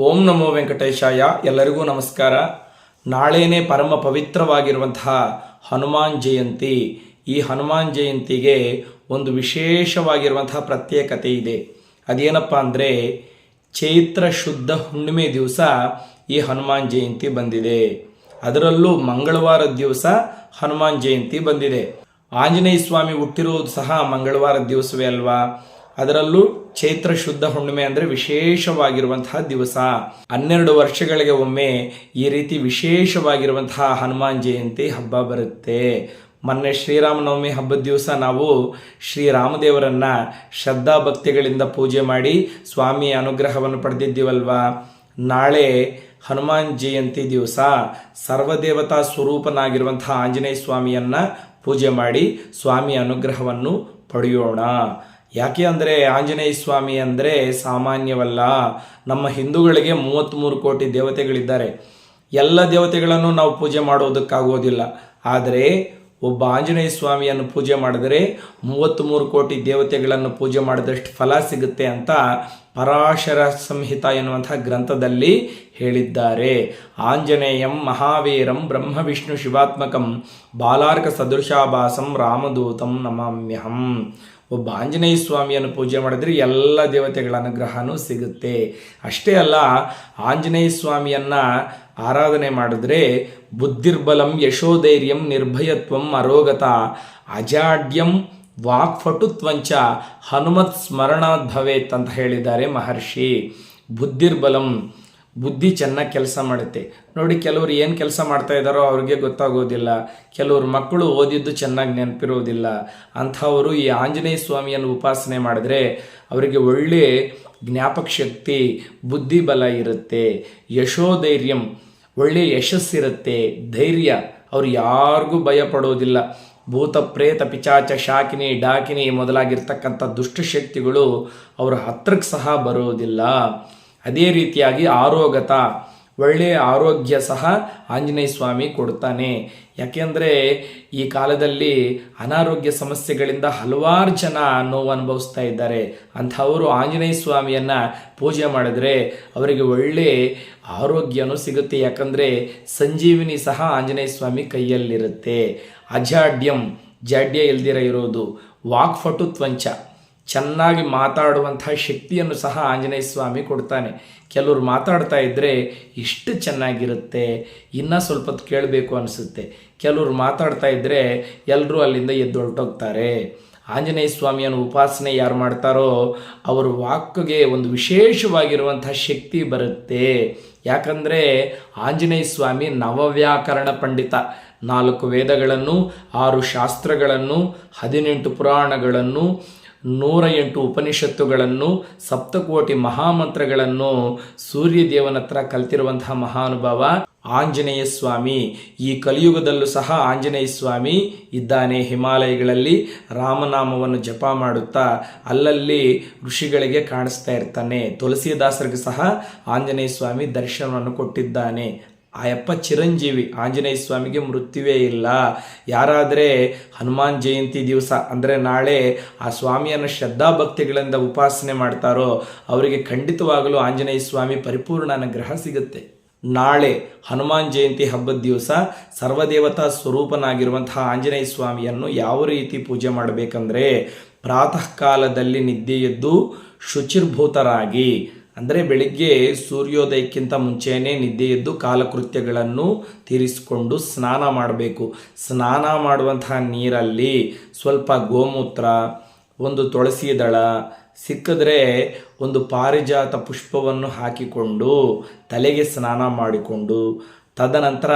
ಓಂ ನಮೋ ವೆಂಕಟೇಶಾಯ. ಎಲ್ಲರಿಗೂ ನಮಸ್ಕಾರ. ನಾಳೆನೇ ಪರಮ ಪವಿತ್ರವಾಗಿರುವಂತಹ ಹನುಮಾನ್ ಜಯಂತಿ. ಈ ಹನುಮಾನ್ ಜಯಂತಿಗೆ ಒಂದು ವಿಶೇಷವಾಗಿರುವಂತಹ ಪ್ರತ್ಯೇಕತೆ ಇದೆ. ಅದೇನಪ್ಪ ಅಂದರೆ ಚೈತ್ರ ಶುದ್ಧ ಹುಣ್ಣಿಮೆ ದಿವಸ ಈ ಹನುಮಾನ್ ಜಯಂತಿ ಬಂದಿದೆ. ಅದರಲ್ಲೂ ಮಂಗಳವಾರದ ದಿವಸ ಹನುಮಾನ್ ಜಯಂತಿ ಬಂದಿದೆ. ಆಂಜನೇಯ ಸ್ವಾಮಿ ಹುಟ್ಟಿರುವುದು ಸಹ ಮಂಗಳವಾರದ ದಿವಸವೇ ಅಲ್ವಾ? ಅದರಲ್ಲೂ ಚೈತ್ರ ಶುದ್ಧ ಹುಣ್ಣಿಮೆ ಅಂದರೆ ವಿಶೇಷವಾಗಿರುವಂತಹ ದಿವಸ. ಹನ್ನೆರಡು ವರ್ಷಗಳಿಗೆ ಒಮ್ಮೆ ಈ ರೀತಿ ವಿಶೇಷವಾಗಿರುವಂತಹ ಹನುಮಾನ್ ಜಯಂತಿ ಹಬ್ಬ ಬರುತ್ತೆ. ಮೊನ್ನೆ ಶ್ರೀರಾಮನವಮಿ ಹಬ್ಬದ ದಿವಸ ನಾವು ಶ್ರೀರಾಮದೇವರನ್ನ ಶ್ರದ್ಧಾ ಭಕ್ತಿಗಳಿಂದ ಪೂಜೆ ಮಾಡಿ ಸ್ವಾಮಿಯ ಅನುಗ್ರಹವನ್ನು ಪಡೆದಿದ್ದೀವಲ್ವಾ? ನಾಳೆ ಹನುಮಾನ್ ಜಯಂತಿ ದಿವಸ ಸರ್ವದೇವತಾ ಸ್ವರೂಪನಾಗಿರುವಂತಹ ಆಂಜನೇಯ ಸ್ವಾಮಿಯನ್ನ ಪೂಜೆ ಮಾಡಿ ಸ್ವಾಮಿಯ ಅನುಗ್ರಹವನ್ನು ಪಡೆಯೋಣ. ಯಾಕೆ ಅಂದರೆ ಆಂಜನೇಯ ಸ್ವಾಮಿ ಅಂದರೆ ಸಾಮಾನ್ಯವಲ್ಲ, ನಮ್ಮ ಹಿಂದೂಗಳಿಗೆ ಮೂವತ್ತ್ಮೂರು ಕೋಟಿ ದೇವತೆಗಳಿದ್ದಾರೆ. ಎಲ್ಲ ದೇವತೆಗಳನ್ನು ನಾವು ಪೂಜೆ ಮಾಡೋದಕ್ಕಾಗೋದಿಲ್ಲ. ಆದರೆ ಒಬ್ಬ ಆಂಜನೇಯ ಸ್ವಾಮಿಯನ್ನು ಪೂಜೆ ಮಾಡಿದರೆ ಮೂವತ್ತ್ಮೂರು ಕೋಟಿ ದೇವತೆಗಳನ್ನು ಪೂಜೆ ಮಾಡಿದಷ್ಟು ಫಲ ಸಿಗುತ್ತೆ ಅಂತ ಪರಾಶರ ಸಂಹಿತ ಎನ್ನುವಂತಹ ಗ್ರಂಥದಲ್ಲಿ ಹೇಳಿದ್ದಾರೆ. ಆಂಜನೇಯಂ, ಮಹಾವೀರಂ ಬ್ರಹ್ಮ ವಿಷ್ಣು ಶಿವಾತ್ಮಕಂ, ಬಾಲಾರ್ಕ ಸದೃಶಾಭಾಸಂ, ರಾಮದೂತಂ ನಮಾಮ್ಯಹಂ. ಒಬ್ಬ ಆಂಜನೇಯ ಸ್ವಾಮಿಯನ್ನು ಪೂಜೆ ಮಾಡಿದ್ರೆ ಎಲ್ಲ ದೇವತೆಗಳ ಅನುಗ್ರಹನೂ ಸಿಗುತ್ತೆ. ಅಷ್ಟೇ ಅಲ್ಲ, ಆಂಜನೇಯ ಸ್ವಾಮಿಯನ್ನು ಆರಾಧನೆ ಮಾಡಿದ್ರೆ ಬುದ್ಧಿರ್ಬಲಂ ಯಶೋಧೈರ್ಯಂ ನಿರ್ಭಯತ್ವಂ ಅರೋಗತ ಅಜಾಡ್ಯಂ ವಾಕ್ಫಟುತ್ವಂಚ ಹನುಮತ್ ಸ್ಮರಣಾದ್ ಭವೇತ್ ಅಂತ ಹೇಳಿದ್ದಾರೆ ಮಹರ್ಷಿ. ಬುದ್ಧಿರ್ಬಲಂ, ಬುದ್ಧಿ ಚೆನ್ನಾಗಿ ಕೆಲಸ ಮಾಡುತ್ತೆ. ನೋಡಿ ಕೆಲವರು ಏನು ಕೆಲಸ ಮಾಡ್ತಾ ಇದ್ದಾರೋ ಅವ್ರಿಗೆ ಗೊತ್ತಾಗೋದಿಲ್ಲ. ಕೆಲವರು ಮಕ್ಕಳು ಓದಿದ್ದು ಚೆನ್ನಾಗಿ ನೆನಪಿರೋದಿಲ್ಲ. ಅಂಥವರು ಈ ಆಂಜನೇಯ ಸ್ವಾಮಿಯನ್ನು ಉಪಾಸನೆ ಮಾಡಿದ್ರೆ ಅವರಿಗೆ ಒಳ್ಳೆ ಜ್ಞಾಪಕ ಶಕ್ತಿ, ಬುದ್ಧಿಬಲ ಇರುತ್ತೆ. ಯಶೋಧೈರ್ಯಂ ಒಳ್ಳೆಯ ಯಶಸ್ಸಿರುತ್ತೆ, ಧೈರ್ಯ. ಅವ್ರು ಯಾರಿಗೂ ಭಯ ಪಡೋದಿಲ್ಲ ಭೂತ, ಪ್ರೇತ, ಪಿಚಾಚ, ಶಾಕಿನಿ, ಡಾಕಿನಿ ಮೊದಲಾಗಿರ್ತಕ್ಕಂಥ ದುಷ್ಟಶಕ್ತಿಗಳು ಅವರ ಹತ್ರಕ್ಕೆ ಸಹ ಬರೋದಿಲ್ಲ. ಅದೇ ರೀತಿಯಾಗಿ ಆರೋಗತ ಒಳ್ಳೆಯ ಆರೋಗ್ಯ ಸಹ ಆಂಜನೇಯ ಸ್ವಾಮಿ ಕೊಡ್ತಾನೆ. ಯಾಕೆಂದರೆ ಈ ಕಾಲದಲ್ಲಿ ಅನಾರೋಗ್ಯ ಸಮಸ್ಯೆಗಳಿಂದ ಹಲವಾರು ಜನ ನೋವು ಅನುಭವಿಸ್ತಾ ಇದ್ದಾರೆ. ಅಂಥವರು ಆಂಜನೇಯ ಸ್ವಾಮಿಯನ್ನು ಪೂಜೆ ಮಾಡಿದ್ರೆ ಅವರಿಗೆ ಒಳ್ಳೆ ಆರೋಗ್ಯನೂ ಸಿಗುತ್ತೆ. ಯಾಕಂದರೆ ಸಂಜೀವಿನಿ ಸಹ ಆಂಜನೇಯ ಸ್ವಾಮಿ ಕೈಯಲ್ಲಿರುತ್ತೆ. ಅಜಾಡ್ಯಂ, ಜಾಡ್ಯ ಇಲ್ದಿರ ಇರೋದು, ವಾಕ್ಫಟುತ್ವಂಚ. ಚೆನ್ನಾಗಿ ಮಾತಾಡುವಂತಹ ಶಕ್ತಿಯನ್ನು ಸಹ ಆಂಜನೇಯ ಸ್ವಾಮಿ ಕೊಡ್ತಾನೆ. ಕೆಲವರು ಮಾತಾಡ್ತಾ ಇದ್ದರೆ ಇಷ್ಟು ಚೆನ್ನಾಗಿರುತ್ತೆ, ಇನ್ನೂ ಸ್ವಲ್ಪ ಕೇಳಬೇಕು ಅನಿಸುತ್ತೆ. ಕೆಲವರು ಮಾತಾಡ್ತಾ ಇದ್ದರೆ ಎಲ್ಲರೂ ಅಲ್ಲಿಂದ ಎದ್ದು ಹೊರಟೋಗ್ತಾರೆ ಆಂಜನೇಯ ಸ್ವಾಮಿಯನ್ನು ಉಪಾಸನೆ ಯಾರು ಮಾಡ್ತಾರೋ ಅವರ ವಾಕ್ಗೆ ಒಂದು ವಿಶೇಷವಾಗಿರುವಂಥ ಶಕ್ತಿ ಬರುತ್ತೆ. ಯಾಕಂದರೆ ಆಂಜನೇಯ ಸ್ವಾಮಿ ನವವ್ಯಾಕರಣ ಪಂಡಿತ. ನಾಲ್ಕು ವೇದಗಳನ್ನು, ಆರು ಶಾಸ್ತ್ರಗಳನ್ನು, ಹದಿನೆಂಟು ಪುರಾಣಗಳನ್ನು ನೂರ ಎಂಟು ಉಪನಿಷತ್ತುಗಳನ್ನು, ಸಪ್ತಕೋಟಿ ಮಹಾಮಂತ್ರಗಳನ್ನು ಸೂರ್ಯದೇವನ ಹತ್ರ ಕಲ್ತಿರುವಂತಹ ಮಹಾನುಭಾವ ಆಂಜನೇಯ ಸ್ವಾಮಿ. ಈ ಕಲಿಯುಗದಲ್ಲೂ ಸಹ ಆಂಜನೇಯ ಸ್ವಾಮಿ ಇದ್ದಾನೆ ಹಿಮಾಲಯಗಳಲ್ಲಿ, ರಾಮನಾಮವನ್ನು ಜಪ ಮಾಡುತ್ತಾ ಅಲ್ಲಲ್ಲಿ ಋಷಿಗಳಿಗೆ ಕಾಣಿಸ್ತಾ ಇರ್ತಾನೆ. ತುಳಸಿದಾಸರಿಗೆ ಸಹ ಆಂಜನೇಯ ಸ್ವಾಮಿ ದರ್ಶನವನ್ನು ಕೊಟ್ಟಿದ್ದಾನೆ. ಆಯಪ್ಪ ಚಿರಂಜೀವಿ ಆಂಜನೇಯ ಸ್ವಾಮಿಗೆ ಮೃತ್ಯುವೇ ಇಲ್ಲ. ಯಾರಾದರೆ ಹನುಮಾನ್ ಜಯಂತಿ ದಿವಸ ಅಂದರೆ ನಾಳೆ ಆ ಸ್ವಾಮಿಯನ್ನು ಶ್ರದ್ಧಾಭಕ್ತಿಗಳಿಂದ ಉಪಾಸನೆ ಮಾಡ್ತಾರೋ ಅವರಿಗೆ ಖಂಡಿತವಾಗಲೂ ಆಂಜನೇಯ ಸ್ವಾಮಿ ಪರಿಪೂರ್ಣ ಅನುಗ್ರಹ ಸಿಗುತ್ತೆ. ನಾಳೆ ಹನುಮಾನ್ ಜಯಂತಿ ಹಬ್ಬದ ದಿವಸ ಸರ್ವದೇವತಾ ಸ್ವರೂಪನಾಗಿರುವಂತಹ ಆಂಜನೇಯ ಸ್ವಾಮಿಯನ್ನು ಯಾವ ರೀತಿ ಪೂಜೆ ಮಾಡಬೇಕಂದ್ರೆ ಪ್ರಾತಃ ಕಾಲದಲ್ಲಿ ನಿದ್ದೆಯದ್ದು ಶುಚಿರ್ಭೂತರಾಗಿ ಅಂದರೆ ಬೆಳಿಗ್ಗೆ ಸೂರ್ಯೋದಯಕ್ಕಿಂತ ಮುಂಚೆಯೇ ನಿದ್ದೆ ಎದ್ದು ಕಾಲಕೃತ್ಯಗಳನ್ನು ತೀರಿಸಿಕೊಂಡು ಸ್ನಾನ ಮಾಡಬೇಕು. ಸ್ನಾನ ಮಾಡುವಂತಹ ನೀರಲ್ಲಿ ಸ್ವಲ್ಪ ಗೋಮೂತ್ರ, ಒಂದು ತುಳಸಿ ದಳ, ಸಿಕ್ಕಿದ್ರೆ ಒಂದು ಪಾರಿಜಾತ ಪುಷ್ಪವನ್ನು ಹಾಕಿಕೊಂಡು ತಲೆಗೆ ಸ್ನಾನ ಮಾಡಿಕೊಂಡು ತದನಂತರ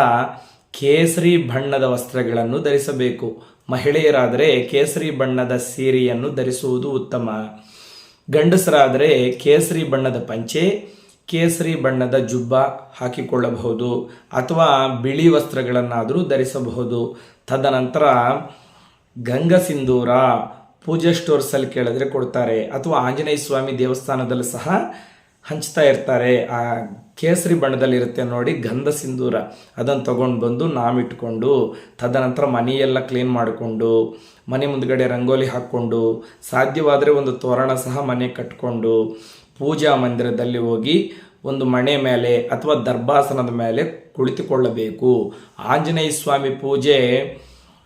ಕೇಸರಿ ಬಣ್ಣದ ವಸ್ತ್ರಗಳನ್ನು ಧರಿಸಬೇಕು. ಮಹಿಳೆಯರಾದರೆ ಕೇಸರಿ ಬಣ್ಣದ ಸೀರೆಯನ್ನು ಧರಿಸುವುದು ಉತ್ತಮ. ಗಂಡಸರಾದರೆ ಕೇಸರಿ ಬಣ್ಣದ ಪಂಚೆ, ಕೇಸರಿ ಬಣ್ಣದ ಜುಬ್ಬ ಹಾಕಿಕೊಳ್ಳಬಹುದು ಅಥವಾ ಬಿಳಿ ವಸ್ತ್ರಗಳನ್ನಾದರೂ ಧರಿಸಬಹುದು. ತದನಂತರ ಗಂಗಸಿಂಧೂರ ಪೂಜಾ ಸ್ಟೋರ್ಸಲ್ಲಿ ಕೇಳಿದ್ರೆ ಕೊಡ್ತಾರೆ. ಅಥವಾ ಆಂಜನೇಯ ಸ್ವಾಮಿ ದೇವಸ್ಥಾನದಲ್ಲೂ ಸಹ ಹಂಚ್ತಾ ಇರ್ತಾರೆ. ಆ ಕೇಸರಿ ಬಣ್ಣದಲ್ಲಿರುತ್ತೆ ನೋಡಿ, ಗಂಧ ಸಿಂಧೂರ. ಅದನ್ನು ತಗೊಂಡು ಬಂದು ನಾಮಿಟ್ಕೊಂಡು, ತದನಂತರ ಮನೆಯೆಲ್ಲ ಕ್ಲೀನ್ ಮಾಡಿಕೊಂಡು, ಮನೆ ಮುಂದ್ಗಡೆ ರಂಗೋಲಿ ಹಾಕ್ಕೊಂಡು, ಸಾಧ್ಯವಾದರೆ ಒಂದು ತೋರಣ ಸಹ ಮನೆ ಕಟ್ಕೊಂಡು, ಪೂಜಾ ಮಂದಿರದಲ್ಲಿ ಹೋಗಿ ಒಂದು ಮಣೆ ಮೇಲೆ ಅಥವಾ ದರ್ಭಾಸನದ ಮೇಲೆ ಕುಳಿತುಕೊಳ್ಳಬೇಕು. ಆಂಜನೇಯ ಸ್ವಾಮಿ ಪೂಜೆ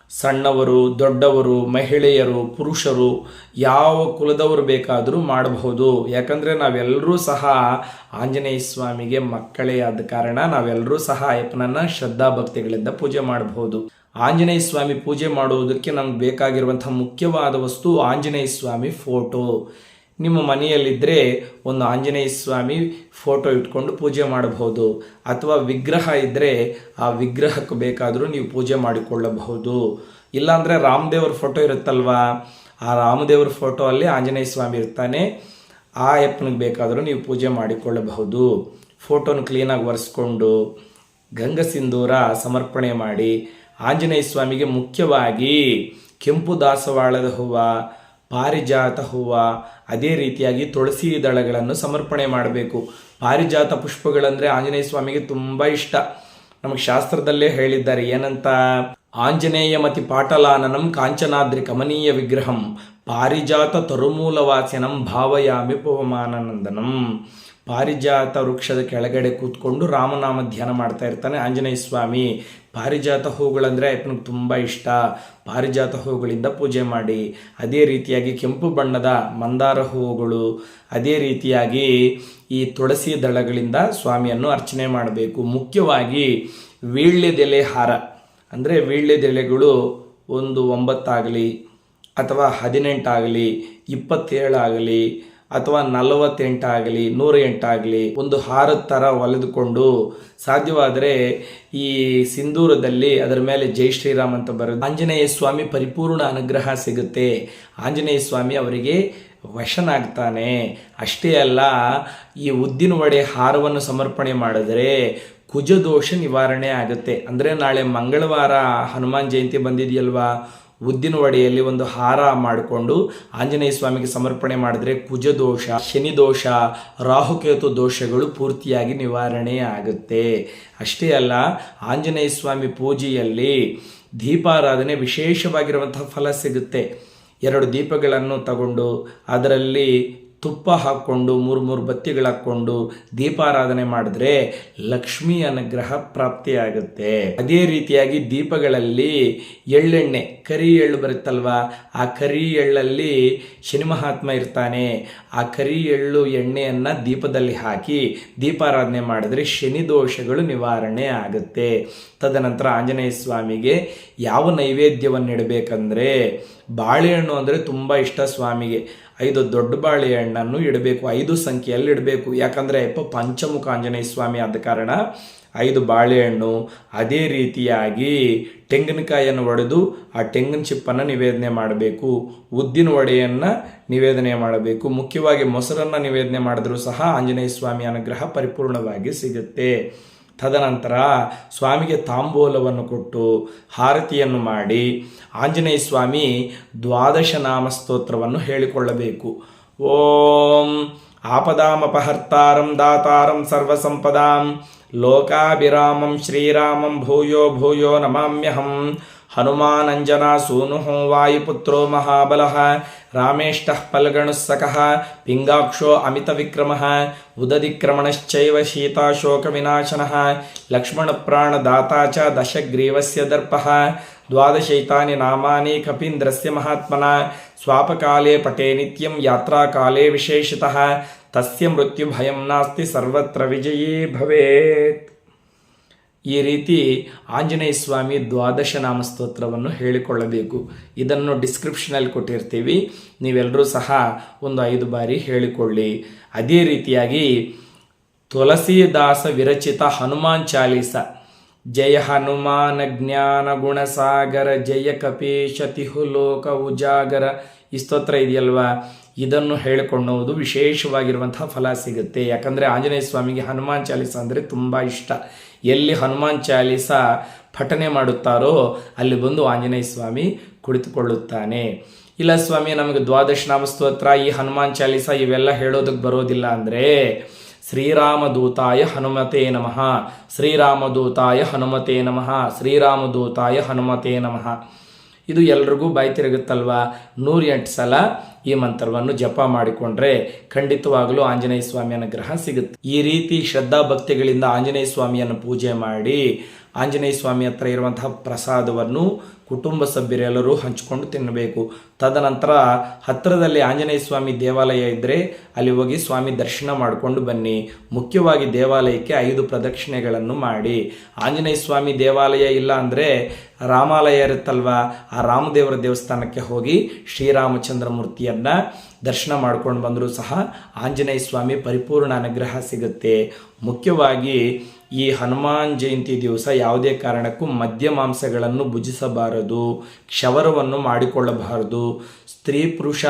ಸಣ್ಣವರು, ದೊಡ್ಡವರು, ಮಹಿಳೆಯರು, ಪುರುಷರು, ಯಾವ ಕುಲದವರು ಬೇಕಾದರೂ ಮಾಡಬಹುದು. ಯಾಕಂದರೆ ನಾವೆಲ್ಲರೂ ಸಹ ಆಂಜನೇಯ ಸ್ವಾಮಿಗೆ ಮಕ್ಕಳೇ ಆದ ಕಾರಣ ನಾವೆಲ್ಲರೂ ಸಹ ಅಯ್ಯಪ್ಪನನ್ನು ಶ್ರದ್ಧಾಭಕ್ತಿಗಳಿಂದ ಪೂಜೆ ಮಾಡಬಹುದು. ಆಂಜನೇಯ ಸ್ವಾಮಿ ಪೂಜೆ ಮಾಡುವುದಕ್ಕೆ ನಮ್ಗೆ ಬೇಕಾಗಿರುವಂಥ ಮುಖ್ಯವಾದ ವಸ್ತು ಆಂಜನೇಯ ಸ್ವಾಮಿ ಫೋಟೋ. ನಿಮ್ಮ ಮನೆಯಲ್ಲಿದ್ದರೆ ಒಂದು ಆಂಜನೇಯ ಸ್ವಾಮಿ ಫೋಟೋ ಇಟ್ಕೊಂಡು ಪೂಜೆ ಮಾಡಬಹುದು. ಅಥವಾ ವಿಗ್ರಹ ಇದ್ದರೆ ಆ ವಿಗ್ರಹಕ್ಕೆ ಬೇಕಾದರೂ ನೀವು ಪೂಜೆ ಮಾಡಿಕೊಳ್ಳಬಹುದು. ಇಲ್ಲಾಂದರೆ ರಾಮದೇವ್ರ ಫೋಟೋ ಇರುತ್ತಲ್ವಾ? ಆ ರಾಮದೇವ್ರ ಫೋಟೋ ಅಲ್ಲಿ ಆಂಜನೇಯ ಸ್ವಾಮಿ ಇರ್ತಾನೆ. ಆ ಅಪ್ಪನಿಗೆ ಬೇಕಾದರೂ ನೀವು ಪೂಜೆ ಮಾಡಿಕೊಳ್ಳಬಹುದು. ಫೋಟೋನ ಕ್ಲೀನಾಗಿ ಒರೆಸ್ಕೊಂಡು ಗಂಗ ಸಿಂಧೂರ ಸಮರ್ಪಣೆ ಮಾಡಿ ಆಂಜನೇಯ ಸ್ವಾಮಿಗೆ ಮುಖ್ಯವಾಗಿ ಕೆಂಪು ದಾಸವಾಳದ ಹೂವು ಪಾರಿಜಾತ ಹೂವ, ಅದೇ ರೀತಿಯಾಗಿ ತುಳಸಿ ದಳಗಳನ್ನು ಸಮರ್ಪಣೆ ಮಾಡಬೇಕು. ಪಾರಿಜಾತ ಪುಷ್ಪಗಳಂದ್ರೆ ಆಂಜನೇಯ ಸ್ವಾಮಿಗೆ ತುಂಬಾ ಇಷ್ಟ. ನಮಗೆ ಶಾಸ್ತ್ರದಲ್ಲೇ ಹೇಳಿದ್ದಾರೆ, ಏನಂತ? ಆಂಜನೇಯ ಮತಿ ಪಾಟಲಾನನಂ ಕಾಂಚನಾದ್ರಿ ಕಮನೀಯ ವಿಗ್ರಹಂ, ಪಾರಿಜಾತ ತರುಮೂಲವಾಸಿನಂ ಭಾವಯಾಮಿ ಪವಮಾನನಂದನಂ. ಪಾರಿಜಾತ ವೃಕ್ಷದ ಕೆಳಗಡೆ ಕೂತ್ಕೊಂಡು ರಾಮನಾಮ ಧ್ಯಾನ ಮಾಡ್ತಾ ಇರ್ತಾನೆ ಆಂಜನೇಯ ಸ್ವಾಮಿ. ಪಾರಿಜಾತ ಹೂಗಳಂದರೆ ಅಯ್ಯಪ್ಪನಿಗೆ ತುಂಬ ಇಷ್ಟ. ಪಾರಿಜಾತ ಹೂಗಳಿಂದ ಪೂಜೆ ಮಾಡಿ. ಅದೇ ರೀತಿಯಾಗಿ ಕೆಂಪು ಬಣ್ಣದ ಮಂದಾರ ಹೂಗಳು ಅದೇ ರೀತಿಯಾಗಿ ಈ ತುಳಸಿ ದಳಗಳಿಂದ ಸ್ವಾಮಿಯನ್ನು ಅರ್ಚನೆ ಮಾಡಬೇಕು. ಮುಖ್ಯವಾಗಿ ವೀಳ್ಯದೆಲೆ ಹಾರ. ಅಂದರೆ ವೀಳ್ಯದೆಲೆಗಳು ಒಂದು ಒಂಬತ್ತಾಗಲಿ ಅಥವಾ ಹದಿನೆಂಟಾಗಲಿ, ಇಪ್ಪತ್ತೇಳಾಗಲಿ ಅಥವಾ ನಲವತ್ತೆಂಟಾಗಲಿ ನೂರ ಎಂಟಾಗಲಿ ಒಂದು ಹಾರದ ಥರ ಒಲೆದುಕೊಂಡು ಸಾಧ್ಯವಾದರೆ ಈ ಸಿಂಧೂರದಲ್ಲಿ ಅದರ ಮೇಲೆ ಜೈ ಶ್ರೀರಾಮ್ ಅಂತ ಬರೋದು ಆಂಜನೇಯ ಸ್ವಾಮಿ ಪರಿಪೂರ್ಣ ಅನುಗ್ರಹ ಸಿಗುತ್ತೆ. ಆಂಜನೇಯ ಸ್ವಾಮಿ ಅವರಿಗೆ ವಶನಾಗ್ತಾನೆ. ಅಷ್ಟೇ ಅಲ್ಲ, ಈ ಉದ್ದಿನ ವಡೆ ಹಾರವನ್ನು ಸಮರ್ಪಣೆ ಮಾಡಿದರೆ ಕುಜದೋಷ ನಿವಾರಣೆ ಆಗುತ್ತೆ. ಅಂದರೆ ನಾಳೆ ಮಂಗಳವಾರ ಹನುಮಾನ್ ಜಯಂತಿ ಬಂದಿದೆಯಲ್ವಾ? ಉದ್ದಿನ ವಡೆಯಲ್ಲಿ ಒಂದು ಹಾರ ಮಾಡಿಕೊಂಡು ಆಂಜನೇಯ ಸ್ವಾಮಿಗೆ ಸಮರ್ಪಣೆ ಮಾಡಿದ್ರೆ ಕುಜದೋಷ ಶನಿ ದೋಷ, ರಾಹುಕೇತು ದೋಷಗಳು ಪೂರ್ತಿಯಾಗಿ ನಿವಾರಣೆ ಆಗುತ್ತೆ. ಅಷ್ಟೇ ಅಲ್ಲ, ಆಂಜನೇಯ ಸ್ವಾಮಿ ಪೂಜೆಯಲ್ಲಿ ದೀಪಾರಾಧನೆ ವಿಶೇಷವಾಗಿರುವಂತಹ ಫಲ ಸಿಗುತ್ತೆ. ಎರಡು ದೀಪಗಳನ್ನು ತಗೊಂಡು ಅದರಲ್ಲಿ ತುಪ್ಪ ಹಾಕ್ಕೊಂಡು, ಮೂರು ಮೂರು ಬತ್ತಿಗಳು ಹಾಕ್ಕೊಂಡು ದೀಪಾರಾಧನೆ ಮಾಡಿದ್ರೆ ಲಕ್ಷ್ಮಿ ಅನುಗ್ರಹ ಪ್ರಾಪ್ತಿಯಾಗುತ್ತೆ. ಅದೇ ರೀತಿಯಾಗಿ ದೀಪಗಳಲ್ಲಿ ಎಳ್ಳೆಣ್ಣೆ, ಕರಿ ಎಳ್ಳು ಬರುತ್ತಲ್ವಾ? ಆ ಕರಿ ಎಳ್ಳಲ್ಲಿ ಶನಿ ಮಹಾತ್ಮ ಇರ್ತಾನೆ. ಆ ಕರಿ ಎಳ್ಳು ಎಣ್ಣೆಯನ್ನು ದೀಪದಲ್ಲಿ ಹಾಕಿ ದೀಪಾರಾಧನೆ ಮಾಡಿದ್ರೆ ಶನಿ ದೋಷಗಳು ನಿವಾರಣೆ ಆಗುತ್ತೆ. ತದನಂತರ ಆಂಜನೇಯ ಸ್ವಾಮಿಗೆ ಯಾವ ನೈವೇದ್ಯವನ್ನು ಇಡಬೇಕಂದ್ರೆ ಬಾಳೆಹಣ್ಣು ಅಂದರೆ ತುಂಬ ಇಷ್ಟ ಸ್ವಾಮಿಗೆ. ಐದು ದೊಡ್ಡ ಬಾಳೆಹಣ್ಣನ್ನು ಇಡಬೇಕು, ಐದು ಸಂಖ್ಯೆಯಲ್ಲಿ ಇಡಬೇಕು. ಯಾಕಂದರೆ ಪಂಚಮುಖ ಆಂಜನೇಯ ಸ್ವಾಮಿ ಆದ ಕಾರಣ ಐದು ಬಾಳೆಹಣ್ಣು ಅದೇ ರೀತಿಯಾಗಿ ತೆಂಗಿನಕಾಯಿಯನ್ನು ಒಡೆದು ಆ ತೆಂಗಿನ ಚಿಪ್ಪನ್ನು ನಿವೇದನೆ ಮಾಡಬೇಕು. ಉದ್ದಿನ ವಡೆಯನ್ನು ನಿವೇದನೆ ಮಾಡಬೇಕು. ಮುಖ್ಯವಾಗಿ ಮೊಸರನ್ನು ನಿವೇದನೆ ಮಾಡಿದರೂ ಸಹ ಆಂಜನೇಯ ಸ್ವಾಮಿ ಅನುಗ್ರಹ ಪರಿಪೂರ್ಣವಾಗಿ ಸಿಗುತ್ತೆ. ತದನಂತರ ಸ್ವಾಮಿಗೆ ತಾಂಬೂಲವನ್ನು ಕೊಟ್ಟು ಹಾರತಿಯನ್ನು ಮಾಡಿ ಆಂಜನೇಯ ಸ್ವಾಮಿ ದ್ವಾದಶ ನಾಮ ಸ್ತೋತ್ರವನ್ನು ಹೇಳಿಕೊಳ್ಳಬೇಕು. ಓಂ ಆಪದಾಮಪಹರ್ತಾರಂ ದಾತಾರಂ ಸರ್ವಸಂಪದಾಂ ಲೋಕಾಭಿರಾಮಂ ಶ್ರೀರಾಮಂ ಭೂಯೋ ಭೂಯೋ ನಮಾಮ್ಯಹಂ ಹನುಮಾನಂಜನಾ ಸೂನು ವಾಯುಪುತ್ರೋ ಮಹಾಬಲಃ రామేష్ట పల్గణుస్సక పింగాక్షో అమిత విక్రమ ఉదదిక్రమణశ్చైవ శీతాశోక వినాశన లక్ష్మణప్రాణదాత చ దశగ్రీవస్య దర్ప ద్వాదశైతాని నామాని కపీంద్రస్య మహాత్మన స్వాపకాలే పటే నిత్యం యాత్రాకాలే విశేషిత తస్య మృత్యుభయం నాస్తి సర్వత్ర విజయీ భవేత్ ಈ ರೀತಿ ಆಂಜನೇಯ ಸ್ವಾಮಿ ದ್ವಾದಶ ನಾಮ ಸ್ತೋತ್ರವನ್ನು ಹೇಳಿಕೊಳ್ಳಬೇಕು. ಇದನ್ನು ಡಿಸ್ಕ್ರಿಪ್ಷನಲ್ಲಿ ಕೊಟ್ಟಿರ್ತೀವಿ. ನೀವೆಲ್ಲರೂ ಸಹ ಒಂದು ಐದು ಬಾರಿ ಹೇಳಿಕೊಳ್ಳಿ. ಅದೇ ರೀತಿಯಾಗಿ ತುಳಸಿದಾಸ ವಿರಚಿತ ಹನುಮಾನ್ ಚಾಲೀಸ ಜಯ ಹನುಮಾನ ಜ್ಞಾನ ಗುಣಸಾಗರ, ಜಯ ಕಪೇಶತಿಹು ಲೋಕ ಉಜಾಗರ. ಈ ಸ್ತೋತ್ರ ಇದೆಯಲ್ವಾ? ಇದನ್ನು ಹೇಳಿಕೊಳ್ಳುವುದು ವಿಶೇಷವಾಗಿರುವಂತಹ ಫಲ ಸಿಗುತ್ತೆ. ಯಾಕಂದರೆ ಆಂಜನೇಯ ಸ್ವಾಮಿಗೆ ಹನುಮಾನ್ ಚಾಲೀಸ ಅಂದರೆ ತುಂಬ ಇಷ್ಟ. ಎಲ್ಲಿ ಹನುಮಾನ್ ಚಾಲೀಸ ಪಠನೆ ಮಾಡುತ್ತಾರೋ ಅಲ್ಲಿ ಬಂದು ಆಂಜನೇಯ ಸ್ವಾಮಿ ಕುಳಿತುಕೊಳ್ಳುತ್ತಾನೆ. ಇಲ್ಲ ಸ್ವಾಮಿ, ನಮಗೆ ದ್ವಾದಶ ನಾಮ ಸ್ತೋತ್ರ, ಈ ಹನುಮಾನ್ ಚಾಲೀಸ ಇವೆಲ್ಲ ಹೇಳೋದಕ್ಕೆ ಬರೋದಿಲ್ಲ ಅಂದರೆ ಶ್ರೀರಾಮದೂತಾಯ ಹನುಮತೆ ನಮಃ. ಶ್ರೀರಾಮದೂತಾಯ ಹನುಮತೆ ನಮಃ. ಶ್ರೀರಾಮದೂತಾಯ ಹನುಮತೆ ನಮಃ. ಇದು ಎಲ್ರಿಗೂ ಬಾಯಿ ತಿರುಗುತ್ತಲ್ವಾ ನೂರ ಎಂಟು ಸಲ ಈ ಮಂತ್ರವನ್ನು ಜಪ ಮಾಡಿಕೊಂಡ್ರೆ ಖಂಡಿತವಾಗಲೂ ಆಂಜನೇಯ ಸ್ವಾಮಿ ಅನುಗ್ರಹ ಸಿಗುತ್ತೆ. ಈ ರೀತಿ ಶ್ರದ್ಧಾ ಭಕ್ತಿಗಳಿಂದ ಆಂಜನೇಯ ಸ್ವಾಮಿಯನ್ನು ಪೂಜೆ ಮಾಡಿ ಆಂಜನೇಯ ಸ್ವಾಮಿ ಹತ್ರ ಇರುವಂತಹ ಪ್ರಸಾದವನ್ನು ಕುಟುಂಬ ಸಭ್ಯರೆಲ್ಲರೂ ಹಂಚಿಕೊಂಡು ತಿನ್ನಬೇಕು. ತದನಂತರ ಹತ್ತಿರದಲ್ಲಿ ಆಂಜನೇಯ ಸ್ವಾಮಿ ದೇವಾಲಯ ಇದ್ದರೆ ಅಲ್ಲಿ ಹೋಗಿ ಸ್ವಾಮಿ ದರ್ಶನ ಮಾಡಿಕೊಂಡು ಬನ್ನಿ. ಮುಖ್ಯವಾಗಿ ದೇವಾಲಯಕ್ಕೆ ಐದು ಪ್ರದಕ್ಷಿಣೆಗಳನ್ನು ಮಾಡಿ. ಆಂಜನೇಯ ಸ್ವಾಮಿ ದೇವಾಲಯ ಇಲ್ಲ ಅಂದರೆ ರಾಮಾಲಯ ಇರುತ್ತಲ್ವಾ? ಆ ರಾಮದೇವರ ದೇವಸ್ಥಾನಕ್ಕೆ ಹೋಗಿ ಶ್ರೀರಾಮಚಂದ್ರ ಮೂರ್ತಿಯನ್ನು ದರ್ಶನ ಮಾಡ್ಕೊಂಡು ಬಂದರೂ ಸಹ ಆಂಜನೇಯ ಸ್ವಾಮಿ ಪರಿಪೂರ್ಣ ಅನುಗ್ರಹ ಸಿಗುತ್ತೆ. ಮುಖ್ಯವಾಗಿ ಈ ಹನುಮಾನ್ ಜಯಂತಿ ದಿವಸ ಯಾವುದೇ ಕಾರಣಕ್ಕೂ ಮದ್ಯ ಮಾಂಸಗಳನ್ನು ಭುಜಿಸಬಾರದು, ಕ್ಷವರವನ್ನು ಮಾಡಿಕೊಳ್ಳಬಾರದು. ಸ್ತ್ರೀ ಪುರುಷ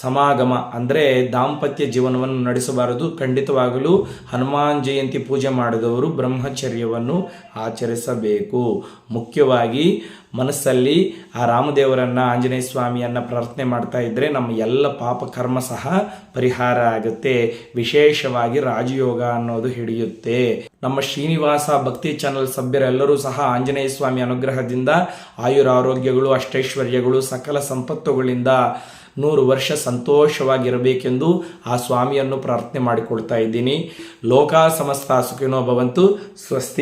ಸಮಾಗಮ ಅಂದರೆ ದಾಂಪತ್ಯ ಜೀವನವನ್ನು ನಡೆಸಬಾರದು. ಖಂಡಿತವಾಗಲೂ ಹನುಮಾನ್ ಜಯಂತಿ ಪೂಜೆ ಮಾಡಿದವರು ಬ್ರಹ್ಮಚರ್ಯವನ್ನು ಆಚರಿಸಬೇಕು. ಮುಖ್ಯವಾಗಿ ಮನಸ್ಸಲ್ಲಿ ಆ ರಾಮದೇವರನ್ನ, ಆಂಜನೇಯ ಸ್ವಾಮಿಯನ್ನ ಪ್ರಾರ್ಥನೆ ಮಾಡ್ತಾ ಇದ್ದರೆ ನಮ್ಮ ಎಲ್ಲ ಪಾಪ ಕರ್ಮ ಸಹ ಪರಿಹಾರ ಆಗುತ್ತೆ. ವಿಶೇಷವಾಗಿ ರಾಜಯೋಗ ಅನ್ನೋದು ಹಿಡಿಯುತ್ತೆ. ನಮ್ಮ ಶ್ರೀನಿವಾಸ ಭಕ್ತಿ ಚಾನಲ್ ಸಭ್ಯರೆಲ್ಲರೂ ಸಹ ಆಂಜನೇಯ ಸ್ವಾಮಿ ಅನುಗ್ರಹದಿಂದ ಆಯುರಾರೋಗ್ಯಗಳು ಅಷ್ಟೈಶ್ವರ್ಯಗಳು, ಸಕಲ ಸಂಪತ್ತುಗಳಿಂದ ನೂರು ವರ್ಷ ಸಂತೋಷವಾಗಿರಬೇಕೆಂದು ಆ ಸ್ವಾಮಿಯನ್ನು ಪ್ರಾರ್ಥನೆ ಮಾಡಿಕೊಳ್ತಾ ಇದ್ದೀನಿ. ಲೋಕ ಸಮಸ್ತ ಸುಖಿನೋ ಭವಂತು. ಸ್ವಸ್ತಿ.